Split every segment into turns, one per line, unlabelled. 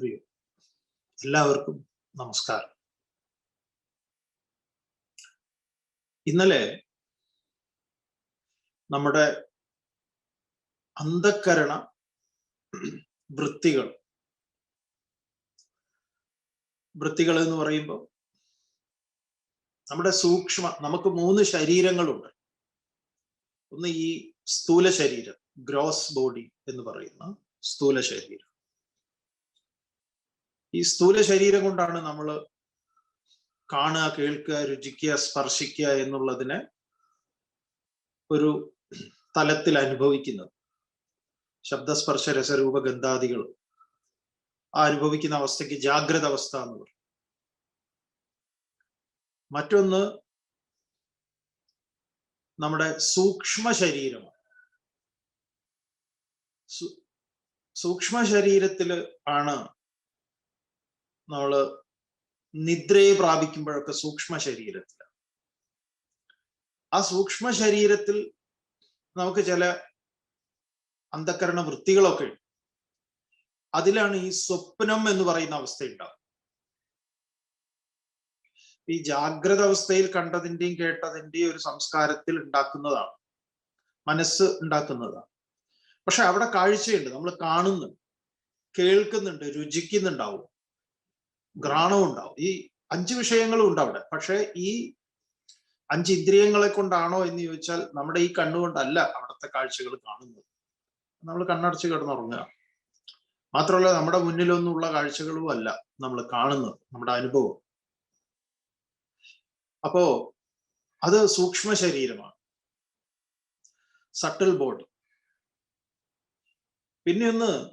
ഓം. എല്ലാവർക്കും നമസ്കാരം. ഇന്നലെ നമ്മുടെ അന്ധക്കരണ വൃത്തികൾ വൃത്തികൾ എന്ന് പറയുമ്പോൾ നമ്മുടെ സൂക്ഷ്മ നമുക്ക് മൂന്ന് ശരീരങ്ങളുണ്ട്. ഒന്ന് ഈ സ്ഥൂല ശരീരം ഗ്രോസ് ബോഡി എന്ന് പറയുന്ന സ്ഥൂല ശരീരം. ഈ സ്ഥൂല ശരീരം കൊണ്ടാണ് നമ്മൾ കാണുക കേൾക്കുക രുചിക്കുക സ്പർശിക്കുക എന്നുള്ളതിനെ ഒരു തലത്തിൽ അനുഭവിക്കുന്നത്. ശബ്ദസ്പർശ രസരൂപ ഗന്ധാദികൾ ആ അനുഭവിക്കുന്ന അവസ്ഥയ്ക്ക് ജാഗ്രത അവസ്ഥ എന്ന് പറയും. മറ്റൊന്ന് നമ്മുടെ സൂക്ഷ്മ ശരീരമാണ്. സൂക്ഷ്മ ശരീരത്തിൽ ആണ് നമ്മൾ നിദ്രയെ പ്രാപിക്കുമ്പോഴൊക്കെ സൂക്ഷ്മ ശരീരത്തിൽ ആ സൂക്ഷ്മ ശരീരത്തിൽ നമുക്ക് ചില അന്ധക്കരണ വൃത്തികളൊക്കെ ഉണ്ട്. അതിലാണ് ഈ സ്വപ്നം എന്ന് പറയുന്ന അവസ്ഥ ഉണ്ടാവും ഈ ജാഗ്രത അവസ്ഥയിൽ കണ്ടതിന്റെയും കേട്ടതിന്റെയും ഒരു സംസ്കാരത്തിൽ ഉണ്ടാക്കുന്നതാണ്. മനസ്സ് ഉണ്ടാക്കുന്നതാണ്. പക്ഷെ അവിടെ കാഴ്ചയുണ്ട്. നമ്മൾ കാണുന്നുണ്ട്. കേൾക്കുന്നുണ്ട്. രുചിക്കുന്നുണ്ടാവും. ഘ്രാണവും ഉണ്ടാവും. ഈ അഞ്ച് വിഷയങ്ങളും ഉണ്ട് അവിടെ. പക്ഷെ ഈ അഞ്ച് ഇന്ദ്രിയങ്ങളെ കൊണ്ടാണോ എന്ന് ചോദിച്ചാൽ നമ്മുടെ ഈ കണ്ണുകൊണ്ടല്ല അവിടുത്തെ കാഴ്ചകൾ കാണുന്നത്. നമ്മൾ കണ്ണടച്ച് കിടന്നുറങ്ങുക. മാത്രമല്ല നമ്മുടെ മുന്നിലൊന്നുള്ള കാഴ്ചകളും അല്ല നമ്മൾ കാണുന്നത് നമ്മുടെ അനുഭവം. അപ്പോ അത് സൂക്ഷ്മ ശരീരമാണ്. സട്ടിൽ ബോഡി പിന്നെ ഒന്ന്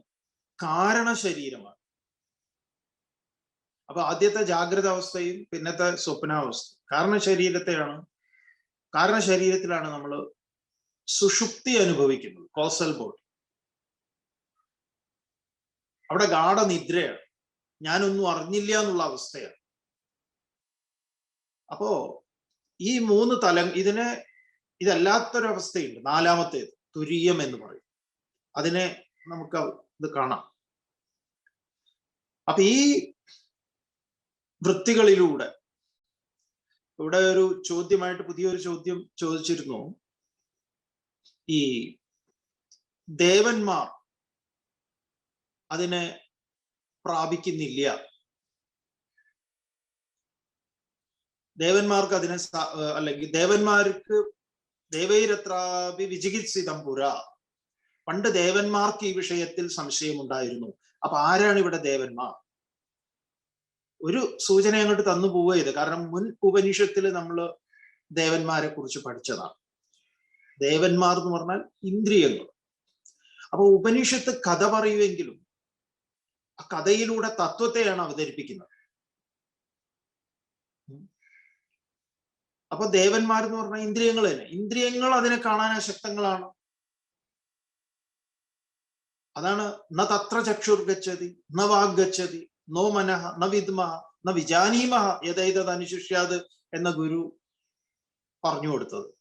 കാരണ ശരീരമാണ് അപ്പൊ ആദ്യത്തെ ജാഗ്രത അവസ്ഥയും പിന്നത്തെ സ്വപ്നാവസ്ഥ കാരണ ശരീരത്തെയാണ് കാരണ ശരീരത്തിലാണ് നമ്മൾ സുഷുപ്തി അനുഭവിക്കുന്നത് കോസൽ ബോഡി അവിടെ ഗാഠനിദ്രയാണ്. ഞാനൊന്നും അറിഞ്ഞില്ല എന്നുള്ള അവസ്ഥയാണ്. അപ്പോ ഈ മൂന്ന് തലം ഇതിനെ ഇതല്ലാത്തൊരവസ്ഥയുണ്ട്. നാലാമത്തേത് തുരീയം എന്ന് പറയും. അതിനെ നമുക്ക് ഇത് കാണാം. അപ്പൊ ഈ വൃത്തികളിലൂടെ. ഇവിടെ ഒരു ചോദ്യമായിട്ട് പുതിയൊരു ചോദ്യം ചോദിച്ചിരുന്നു. ഈ ദേവന്മാർ അതിനെ പ്രാപിക്കുന്നില്ല. ദേവന്മാർക്ക് അതിനെ അല്ലെങ്കിൽ ദേവന്മാർക്ക് ദേവൈരത്രാപി വിചികിത്സിതം പുര. പണ്ട് ദേവന്മാർക്ക് ഈ വിഷയത്തിൽ സംശയമുണ്ടായിരുന്നു. അപ്പൊ ആരാണ് ഇവിടെ ദേവന്മാർ? ഒരു സൂചന അങ്ങോട്ട് തന്നു പോവുകയത് കാരണം മുൻ ഉപനിഷത്തിൽ നമ്മൾ ദേവന്മാരെ കുറിച്ച് പഠിച്ചതാണ്. ദേവന്മാർ എന്ന് പറഞ്ഞാൽ ഇന്ദ്രിയങ്ങൾ. അപ്പൊ ഉപനിഷത്ത് കഥ പറയുമെങ്കിലും ആ കഥയിലൂടെ തത്വത്തെയാണ് അവതരിപ്പിക്കുന്നത്. അപ്പൊ ദേവന്മാർ എന്ന് പറഞ്ഞാൽ ഇന്ദ്രിയങ്ങൾ തന്നെ. ഇന്ദ്രിയങ്ങൾ അതിനെ കാണാൻ അശക്തങ്ങളാണ് അതാണ് ന തത്ര ചക്ഷുർ ഗച്ഛതി ന വാഗ് ഗച്ഛതി നോ മനഃ ന വിദ്മഹ ന വിജാനീമഹ യഥൈതത് അനുശിഷ്യാത് എന്ന ഗുരു പറഞ്ഞു കൊടുത്തത്.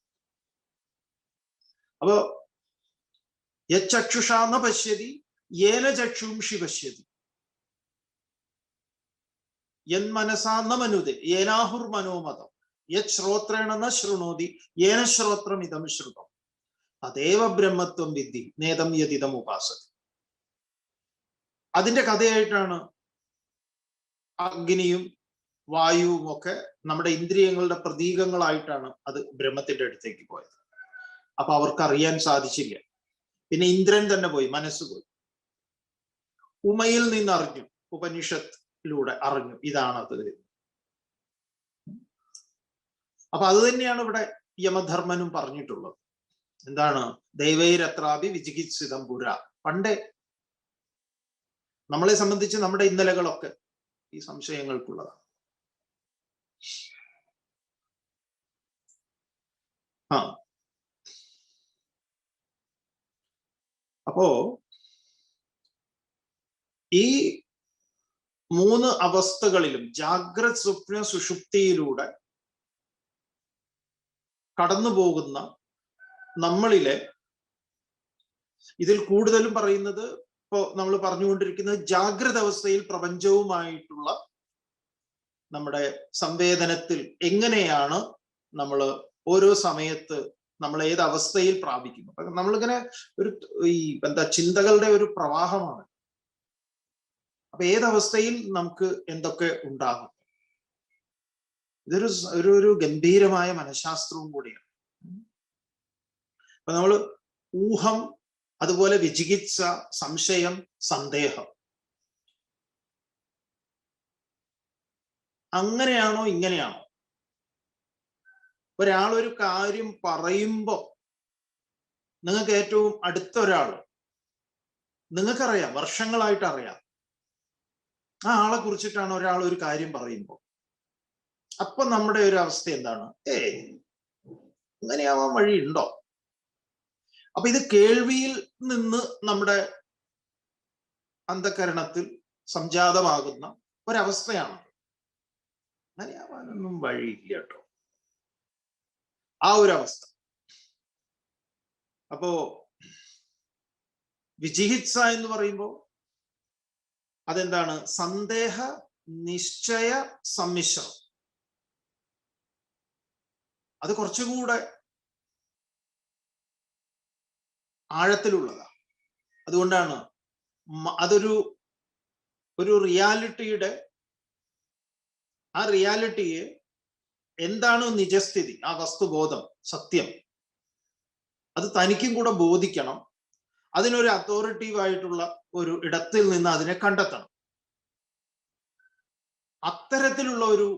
അപ്പോ യക്ഷുഷ ന പശ്യതി ഏന ചക്ഷുംഷി പശ്യതി. യന്മനസാ ന മനുതെ ഏനാഹുർ മനോമതം യോത്രേണ ന ശൃണോതി ഏന ശ്രോത്രം ഇതം ശ്രുതം. തദേവ ബ്രഹ്മത്വം വിദ്ധി നേതം യതിതം ഉപാസതി. അതിന്റെ കഥയായിട്ടാണ് അഗ്നിയും വായുവും ഒക്കെ നമ്മുടെ ഇന്ദ്രിയങ്ങളുടെ പ്രതീകങ്ങളായിട്ടാണ് അത് ബ്രഹ്മത്തിന്റെ അടുത്തേക്ക് പോയത്. അപ്പൊ അവർക്ക് അറിയാൻ സാധിച്ചില്ല. പിന്നെ ഇന്ദ്രൻ തന്നെ പോയി മനസ്സ് പോയി. ഉമയിൽ നിന്ന് അറിഞ്ഞു ഉപനിഷത്തിലൂടെ അറിഞ്ഞു ഇതാണ് അത്. അപ്പൊ അത് തന്നെയാണ് ഇവിടെ യമധർമ്മനും പറഞ്ഞിട്ടുള്ളത്. എന്താണ്? ദൈവൈരത്രാഭി വിചികിത്സിതം പുര. പണ്ടേ നമ്മളെ സംബന്ധിച്ച് നമ്മുടെ ഇന്നലകളൊക്കെ ഈ സംശയങ്ങൾക്കുള്ളതാണ്. ആ. അപ്പോ ഈ മൂന്ന് അവസ്ഥകളിലും ജാഗ്രത് സ്വപ്ന സുഷുപ്തിയിലൂടെ കടന്നു പോകുന്ന നമ്മളിലെ ഇതിൽ കൂടുതലും പറയുന്നത് ഇപ്പോ നമ്മൾ പറഞ്ഞുകൊണ്ടിരിക്കുന്നത് ജാഗ്രത അവസ്ഥയിൽ പ്രപഞ്ചവുമായിട്ടുള്ള നമ്മുടെ സംവേദനത്തിൽ എങ്ങനെയാണ് നമ്മൾ ഓരോ സമയത്ത് നമ്മൾ ഏത് അവസ്ഥയിൽ പ്രാപിക്കുന്നു? അപ്പൊ നമ്മളിങ്ങനെ ഒരു ഈ എന്താ ചിന്തകളുടെ ഒരു പ്രവാഹമാണ്. അപ്പൊ ഏതവസ്ഥയിൽ നമുക്ക് എന്തൊക്കെ ഉണ്ടാകും? ഇതൊരു ഒരു ഒരു ഗംഭീരമായ മനഃശാസ്ത്രവും കൂടിയാണ്. അപ്പൊ നമ്മൾ ഊഹം അതുപോലെ വിചികിത്സ സംശയം സന്ദേഹം. അങ്ങനെയാണോ ഇങ്ങനെയാണോ? ഒരാൾ ഒരു കാര്യം പറയുമ്പോ നിങ്ങൾക്ക് ഏറ്റവും അടുത്ത ഒരാൾ നിങ്ങൾക്കറിയാം വർഷങ്ങളായിട്ട് അറിയാം. ആ ആളെ കുറിച്ചിട്ടാണ് ഒരാൾ ഒരു കാര്യം പറയുമ്പോൾ. അപ്പൊ നമ്മുടെ ഒരു അവസ്ഥ എന്താണ്? ഏ ഇങ്ങനെയാവാൻ വഴിയുണ്ടോ? അപ്പൊ ഇത് കേൾവിയിൽ നിന്ന് നമ്മുടെ അന്ധകരണത്തിൽ സംജാതമാകുന്ന ഒരവസ്ഥയാണ്. അങ്ങനെയാവാനൊന്നും വഴിയില്ല കേട്ടോ. ആ ഒരു അവസ്ഥ അപ്പോ വിചികിത്സ എന്ന് പറയുമ്പോൾ അതെന്താണ്? സന്ദേഹ നിശ്ചയ സമ്മിശ്രം. അത് കുറച്ചുകൂടെ ആഴത്തിലുള്ളതാണ് അതുകൊണ്ടാണ് അതൊരു ഒരു റിയാലിറ്റിയുടെ ആ റിയാലിറ്റിയെ എന്താണ് നിജസ്ഥിതി ആ വസ്തുബോധം സത്യം അത് തനിക്കും കൂടെ ബോധിക്കണം അതിനൊരു അതോറിറ്റീവായിട്ടുള്ള ഒരു ഇടത്തിൽ നിന്ന് അതിനെ കണ്ടെത്തണം. അത്തരത്തിലുള്ള ഒരു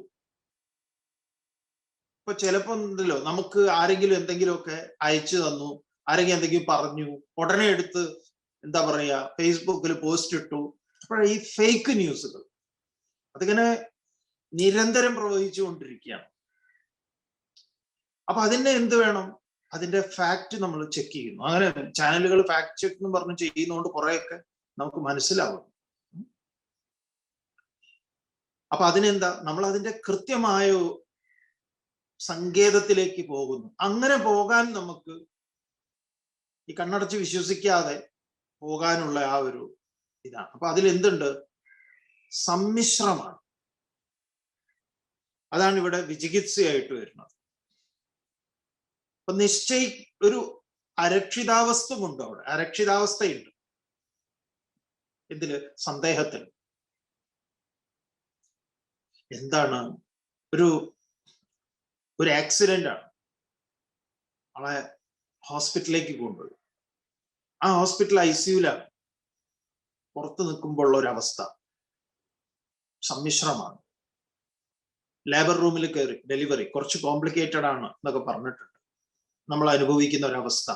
ഇപ്പൊ ചിലപ്പോ നമുക്ക് ആരെങ്കിലും എന്തെങ്കിലുമൊക്കെ അയച്ചു തന്നു ആരെങ്കിലും എന്തെങ്കിലും പറഞ്ഞു ഉടനെ എടുത്ത് എന്താ പറയാ ഫേസ്ബുക്കിൽ പോസ്റ്റ് ഇട്ടു. അപ്പോൾ ഈ ഫേക്ക് ന്യൂസുകൾ അതിങ്ങനെ നിരന്തരം പ്രവഹിച്ചുകൊണ്ടിരിക്കുകയാണ് അപ്പൊ അതിന്റെ എന്ത് വേണം? അതിന്റെ ഫാക്ട് നമ്മൾ ചെക്ക് ചെയ്യുന്നു. അങ്ങനെ ചാനലുകൾ ഫാക്ട് ചെക്ക് എന്ന് പറഞ്ഞ് ചെയ്യുന്നതുകൊണ്ട് കുറെയൊക്കെ നമുക്ക് മനസ്സിലാവും. അപ്പൊ അതിനെന്താ? നമ്മൾ അതിന്റെ കൃത്യമായ സങ്കേതത്തിലേക്ക് പോകുന്നു. അങ്ങനെ പോകാൻ നമുക്ക് ഈ കണ്ണടച്ച് വിശ്വസിക്കാതെ പോകാനുള്ള ആ ഒരു ഇതാണ്. അപ്പൊ അതിൽ എന്തുണ്ട്? സമ്മിശ്രമാണ്. അതാണ് ഇവിടെ വിചികിത്സയായിട്ട് വരുന്നത്. അപ്പൊ നിശ്ചയി ഒരു അരക്ഷിതാവസ്ഥമുണ്ട് അവിടെ. അരക്ഷിതാവസ്ഥയുണ്ട്. ഇതിൽ സന്ദേഹത്തിൽ. എന്താണ്? ഒരു ഒരു ആക്സിഡന്റ് ആണ് ആളെ ഹോസ്പിറ്റലിലേക്ക് കൊണ്ടുപോയി. ആ ഹോസ്പിറ്റൽ ഐ സിയുല പുറത്തു നിൽക്കുമ്പോൾ ഒരു അവസ്ഥ. സമ്മിശ്രമാണ്. ലേബർ റൂമിൽ കയറി ഡെലിവറി കുറച്ച് കോംപ്ലിക്കേറ്റഡ് ആണ് എന്നൊക്കെ പറഞ്ഞിട്ടുണ്ട്. നമ്മൾ അനുഭവിക്കുന്ന ഒരവസ്ഥ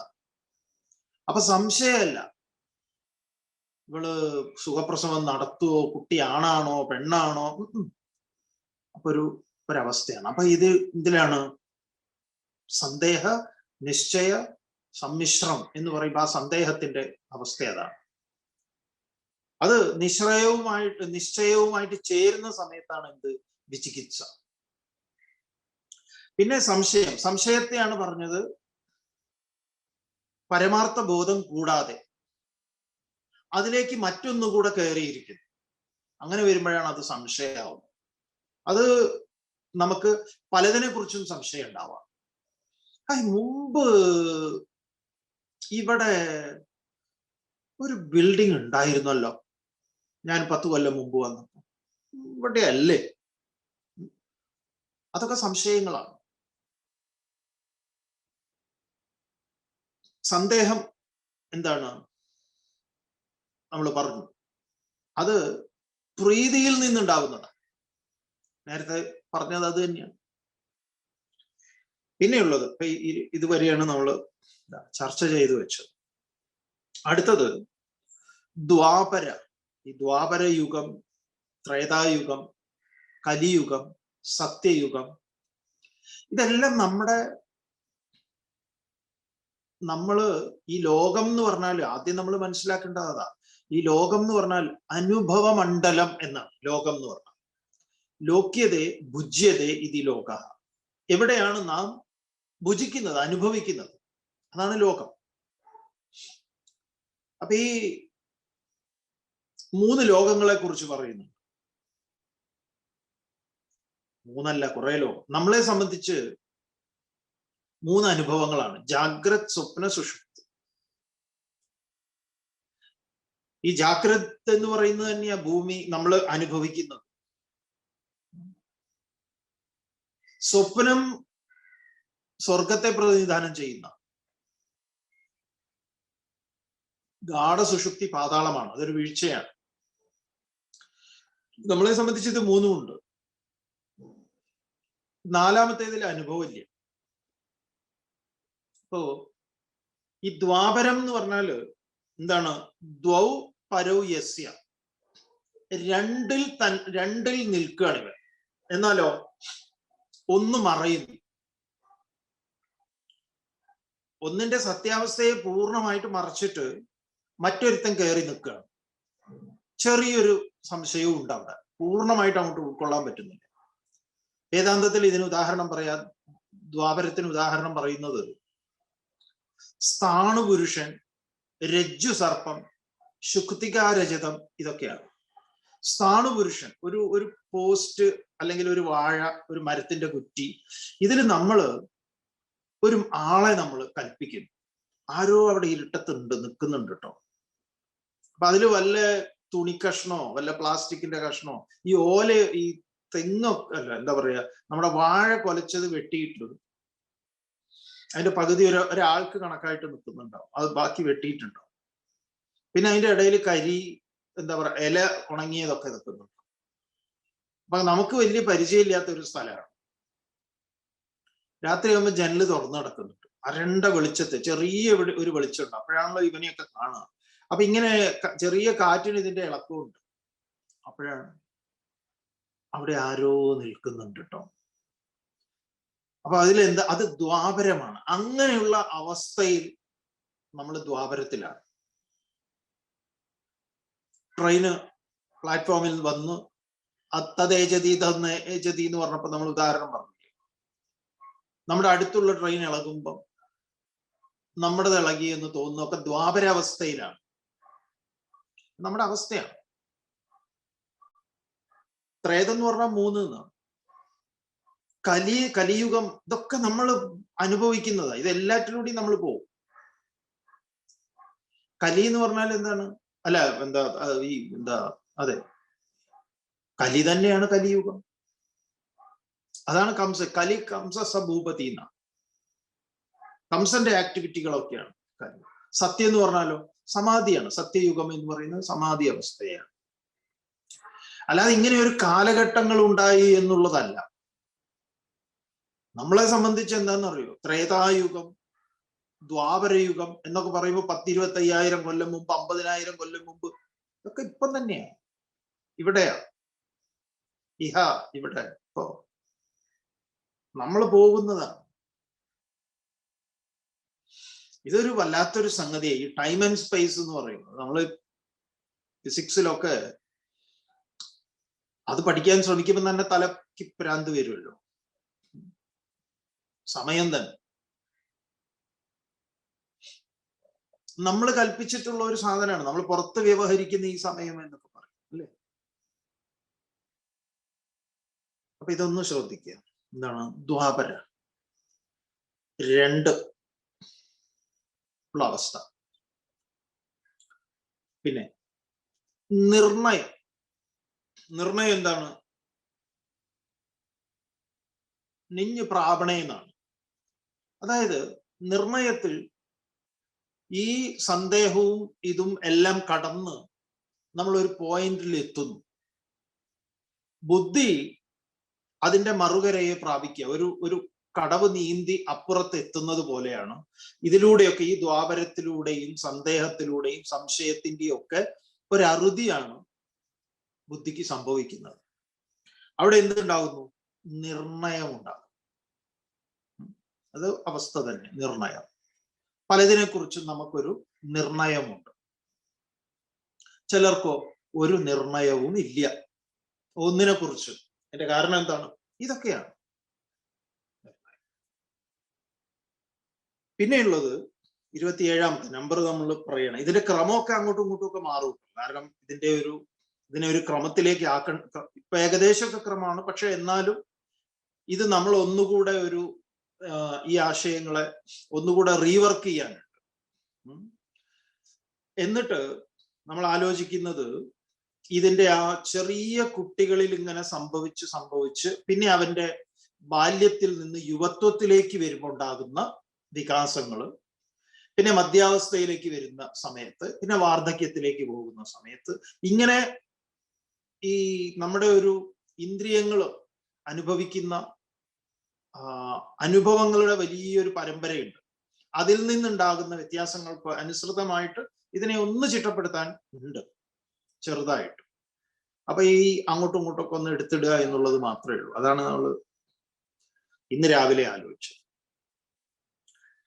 അപ്പൊ സംശയമല്ല. ഇവൾ സുഖപ്രസവം നടത്തുവോ? കുട്ടി ആണാണോ? പെണ്ണാണോ. അപ്പൊ ഒരു ഒരവസ്ഥയാണ് അപ്പൊ ഇത് ഇതിലാണ് സന്ദേഹ നിശ്ചയ സമ്മിശ്രം എന്ന് പറയുമ്പോൾ ആ സന്ദേഹത്തിന്റെ അവസ്ഥ അതാണ്. അത് നിശ്ചയവുമായിട്ട് നിശ്ചയവുമായിട്ട് ചേരുന്ന സമയത്താണ് എന്ത്? വിചികിത്സ. പിന്നെ സംശയം. സംശയത്തെയാണ് പറഞ്ഞത് പരമാർത്ഥ ബോധം കൂടാതെ അതിലേക്ക് മറ്റൊന്നുകൂടെ കയറിയിരിക്കുന്നു. അങ്ങനെ വരുമ്പോഴാണ് അത് സംശയമാവുന്നത്. അത് നമുക്ക് പലതിനെ കുറിച്ചും സംശയം ഉണ്ടാവാം. മുമ്പ് ഇവിടെ ഒരു ബിൽഡിംഗ് ഉണ്ടായിരുന്നല്ലോ. ഞാൻ പത്ത് കൊല്ലം മുമ്പ് വന്നപ്പോ. ഇവിടെ അല്ലേ അതൊക്കെ സംശയങ്ങളാണ്. സന്ദേഹം എന്താണ്? നമ്മൾ പറഞ്ഞു. അത് പ്രീതിയിൽ നിന്നുണ്ടാവുന്നതാണ്. നേരത്തെ പറഞ്ഞത് അത് തന്നെയാണ്. പിന്നെയുള്ളത് ഇതുവരെയാണ് നമ്മൾ ചർച്ച ചെയ്തു വെച്ചത്. അടുത്തത് ദ്വാപര ഈ ദ്വാപര യുഗം ത്രേതായുഗം കലിയുഗം സത്യയുഗം ഇതെല്ലാം നമ്മുടെ നമ്മൾ ഈ ലോകം എന്ന് പറഞ്ഞാൽ ആദ്യം നമ്മൾ മനസ്സിലാക്കേണ്ടത് അതാ. ഈ ലോകം എന്ന് പറഞ്ഞാൽ അനുഭവ മണ്ഡലം എന്നാണ് ലോകം എന്ന് പറഞ്ഞാൽ. ലോക്യതേ ഭുജ്യതേ ഇതി ലോക. എവിടെയാണ് നാം ഭുജിക്കുന്നത് അനുഭവിക്കുന്നത്? അതാണ് ലോകം. അപ്പൊ ഈ മൂന്ന് ലോകങ്ങളെ കുറിച്ച് പറയുന്നു. മൂന്നല്ല കുറെ ലോകം. നമ്മളെ സംബന്ധിച്ച് മൂന്ന് അനുഭവങ്ങളാണ്. ജാഗ്രത് സ്വപ്ന സുഷുപ്തി. ഈ ജാഗ്രത് എന്ന് പറയുന്നത് തന്നെയാ ഭൂമി നമ്മൾ അനുഭവിക്കുന്നത്. സ്വപ്നം സ്വർഗത്തെ പ്രതിനിധാനം ചെയ്യുന്ന ഗാഠസുഷുപ്തി പാതാളമാണ്. അതൊരു വീഴ്ചയാണ്. നമ്മളെ സംബന്ധിച്ച് ഇത് മൂന്നുമുണ്ട്. നാലാമത്തേതിൽ അനുഭവമില്ല അപ്പോ ഈ ദ്വാപരം എന്ന് പറഞ്ഞാൽ എന്താണ്? ദ്വൗ പരൗ യസ്യ. രണ്ടിൽ തൻ രണ്ടിൽ നിൽക്കുകയാണ് ഇവൻ. എന്നാലോ ഒന്ന് മറയുന്നു. ഒന്നിന്റെ സത്യാവസ്ഥയെ പൂർണമായിട്ട് മറച്ചിട്ട് മറ്റൊരുത്തൻ കയറി നിൽക്കുകയാണ് ചെറിയൊരു സംശയവും ഉണ്ട് അവിടെ. പൂർണമായിട്ട് അങ്ങോട്ട് ഉൾക്കൊള്ളാൻ പറ്റുന്നില്ല. വേദാന്തത്തിൽ ഇതിന് ഉദാഹരണം പറയാ ദ്വാപരത്തിന് ഉദാഹരണം പറയുന്നത് സ്ഥാണുപുരുഷൻ രജ്ജു സർപ്പം ശുക്തികാരജതം ഇതൊക്കെയാണ്. സ്ഥാണുപുരുഷൻ ഒരു ഒരു പോസ്റ്റ് അല്ലെങ്കിൽ ഒരു വാഴ ഒരു മരത്തിന്റെ കുറ്റി ഇതിൽ നമ്മൾ ഒരു ആളെ നമ്മൾ കൽപ്പിക്കുന്നു. ആരോ അവിടെ ഇരുട്ടത്തുണ്ട് നിൽക്കുന്നുണ്ട് കേട്ടോ. അപ്പൊ അതിൽ വല്ല തുണി കഷ്ണോ വല്ല പ്ലാസ്റ്റിക്കിന്റെ കഷ്ണോ ഈ ഓല ഈ തെങ്ങോ അല്ല എന്താ പറയാ നമ്മുടെ വാഴ കൊലച്ചത് വെട്ടിയിട്ടുണ്ട് അതിന്റെ പകുതി ഒരു ഒരാൾക്ക് കണക്കായിട്ട് നിൽക്കുന്നുണ്ടാവും അത് ബാക്കി വെട്ടിയിട്ടുണ്ടാവും. പിന്നെ അതിന്റെ ഇടയിൽ കരി എന്താ പറയാ ഇല ഉണങ്ങിയതൊക്കെ നിൽക്കുന്നുണ്ട് അപ്പൊ നമുക്ക് വലിയ പരിചയമില്ലാത്ത ഒരു സ്ഥലമാണ്. രാത്രിയാകുമ്പോൾ ജനൽ തുറന്നു കിടക്കുന്നുണ്ട് അരണ്ട വെളിച്ചത്തെ ചെറിയ ഒരു വെളിച്ചമുണ്ട്. അപ്പോഴാണല്ലോ ഇവനെയൊക്കെ കാണുക. അപ്പൊ ഇങ്ങനെ ചെറിയ കാറ്റിന് ഇതിന്റെ ഇളക്കമുണ്ട്. അപ്പോഴാണ് അവിടെ ആരോ നിൽക്കുന്നുണ്ട് കേട്ടോ അപ്പൊ അതിലെന്താ അത് ദ്വാപരമാണ്. അങ്ങനെയുള്ള അവസ്ഥയിൽ നമ്മൾ ദ്വാപരത്തിലാണ്. ട്രെയിന് പ്ലാറ്റ്ഫോമിൽ വന്നു. തതേജതി തന്ന് ഏജതി എന്ന് പറഞ്ഞപ്പോ നമ്മൾ ഉദാഹരണം പറഞ്ഞു നമ്മുടെ അടുത്തുള്ള ട്രെയിൻ ഇളകുമ്പം നമ്മുടേത് ഇളകി എന്ന് തോന്നുന്നു. ഒക്കെ ദ്വാപരാവസ്ഥയിലാണ്. നമ്മുടെ അവസ്ഥയാണ്. ത്രേതം എന്ന് പറഞ്ഞാൽ മൂന്ന് എന്നാണ്. കലി കലിയുഗം ഇതൊക്കെ നമ്മൾ അനുഭവിക്കുന്നതാ. ഇത് എല്ലാറ്റിലൂടെയും നമ്മൾ പോകും. കലി എന്ന് പറഞ്ഞാൽ എന്താണ്? അല്ല എന്താ ഈ എന്താ അതെ. കലി തന്നെയാണ് കലിയുഗം. അതാണ് കംസ. കലി കംസ സഭൂപതി എന്ന കംസന്റെ ആക്ടിവിറ്റികളൊക്കെയാണ് കാര്യം സത്യം എന്ന് പറഞ്ഞാലോ സമാധിയാണ്. സത്യയുഗം എന്ന് പറയുന്നത് സമാധി അവസ്ഥയാണ്. അല്ലാതെ ഇങ്ങനെ ഒരു കാലഘട്ടങ്ങൾ ഉണ്ടായി എന്നുള്ളതല്ല. നമ്മളെ സംബന്ധിച്ച് എന്താണെന്നറിയോ? ത്രേതായുഗം ദ്വാപരയുഗം എന്നൊക്കെ പറയുമ്പോൾ പത്തിരുപത്തി അയ്യായിരം കൊല്ലം മുമ്പ് അമ്പതിനായിരം കൊല്ലം മുമ്പ് ഇതൊക്കെ ഇപ്പം തന്നെയാണ്. ഇവിടെയാ. ഇഹ ഇവിടെ ഇപ്പോ. നമ്മൾ പോകുന്നതാണ്. ഇതൊരു വല്ലാത്തൊരു സംഗതി ഈ ടൈം ആൻഡ് സ്പേസ് എന്ന് പറയുന്നത്. നമ്മൾ ഫിസിക്സിലൊക്കെ അത് പഠിക്കാൻ ശ്രമിക്കുമ്പോൾ തന്നെ തലക്ക് ഭ്രാന്ത് വരുമല്ലോ സമയം തന്നെ. നമ്മൾ കൽപ്പിച്ചിട്ടുള്ള ഒരു സാധനമാണ്. നമ്മൾ പുറത്ത് വ്യവഹരിക്കുന്ന ഈ സമയം എന്നൊക്കെ പറയും അല്ലേ? അപ്പൊ ഇതൊന്ന് ശ്രദ്ധിക്കുക. എന്താണ്? ദ്വാപര. രണ്ട് ഉള്ള അവസ്ഥ. പിന്നെ നിർണയം. നിർണയം എന്താണ്? നിഞ്ഞ് പ്രാപണയെന്നാണ് അതായത് നിർണയത്തിൽ ഈ സന്ദേഹവും ഇതും എല്ലാം കടന്ന് നമ്മൾ ഒരു പോയിന്റിൽ എത്തുന്നു. ബുദ്ധി അതിന്റെ മറുകരയെ പ്രാപിക്കുക. ഒരു ഒരു കടവ് നീന്തി അപ്പുറത്ത് എത്തുന്നത് പോലെയാണ്. ഇതിലൂടെയൊക്കെ ഈ ദ്വാപരത്തിലൂടെയും സന്ദേഹത്തിലൂടെയും സംശയത്തിന്റെയും ഒക്കെ ഒരു ബുദ്ധിക്ക് സംഭവിക്കുന്നത്. അവിടെ എന്തുണ്ടാകുന്നു നിർണയം ഉണ്ടാകും അത് അവസ്ഥ തന്നെ നിർണയം. പലതിനെ കുറിച്ചും നമുക്കൊരു നിർണയമുണ്ട്. ചിലർക്കോ ഒരു നിർണയവും ഇല്ല ഒന്നിനെ കുറിച്ച് എന്റെ കാരണം എന്താണ്? ഇതൊക്കെയാണ്. പിന്നെയുള്ളത് ഇരുപത്തിയേഴാമത്തെ നമ്പർ നമ്മൾ പറയണം. ഇതിന്റെ ക്രമമൊക്കെ അങ്ങോട്ടും ഇങ്ങോട്ടും ഒക്കെ മാറും. കാരണം ഇതിന്റെ ഒരു ഇതിനെ ഒരു ക്രമത്തിലേക്ക് ആക്ക ഇപ്പൊ ഏകദേശമൊക്കെ ക്രമമാണ്. പക്ഷെ എന്നാലും ഇത് നമ്മൾ ഒന്നുകൂടെ ഒരു ഈ ആശയങ്ങളെ ഒന്നുകൂടെ റീവർക്ക് ചെയ്യാനുണ്ട്. എന്നിട്ട് നമ്മൾ ആലോചിക്കുന്നത് ഇതിന്റെ ആ ചെറിയ കുട്ടികളിൽ ഇങ്ങനെ സംഭവിച്ച് സംഭവിച്ച് പിന്നെ അവന്റെ ബാല്യത്തിൽ നിന്ന് യുവത്വത്തിലേക്ക് വരുമ്പോൾ ഉണ്ടാകുന്ന വികാസങ്ങൾ. പിന്നെ മധ്യാവസ്ഥയിലേക്ക് വരുന്ന സമയത്ത് പിന്നെ വാർദ്ധക്യത്തിലേക്ക് പോകുന്ന സമയത്ത് ഇങ്ങനെ ഈ നമ്മുടെ ഒരു ഇന്ദ്രിയങ്ങൾ അനുഭവിക്കുന്ന അനുഭവങ്ങളുടെ വലിയൊരു പരമ്പരയുണ്ട്. അതിൽ നിന്നുണ്ടാകുന്ന വ്യത്യാസങ്ങൾക്ക് അനുസൃതമായിട്ട് ഇതിനെ ഒന്ന് ചിട്ടപ്പെടുത്താൻ ഉണ്ട് ചെറുതായിട്ട്. അപ്പൊ ഈ അങ്ങോട്ടും ഇങ്ങോട്ടും ഒക്കെ ഒന്ന് എടുത്തിടുക എന്നുള്ളത് മാത്രമേ ഉള്ളൂ. അതാണ് നമ്മൾ ഇന്ന് രാവിലെ ആലോചിച്ചത്.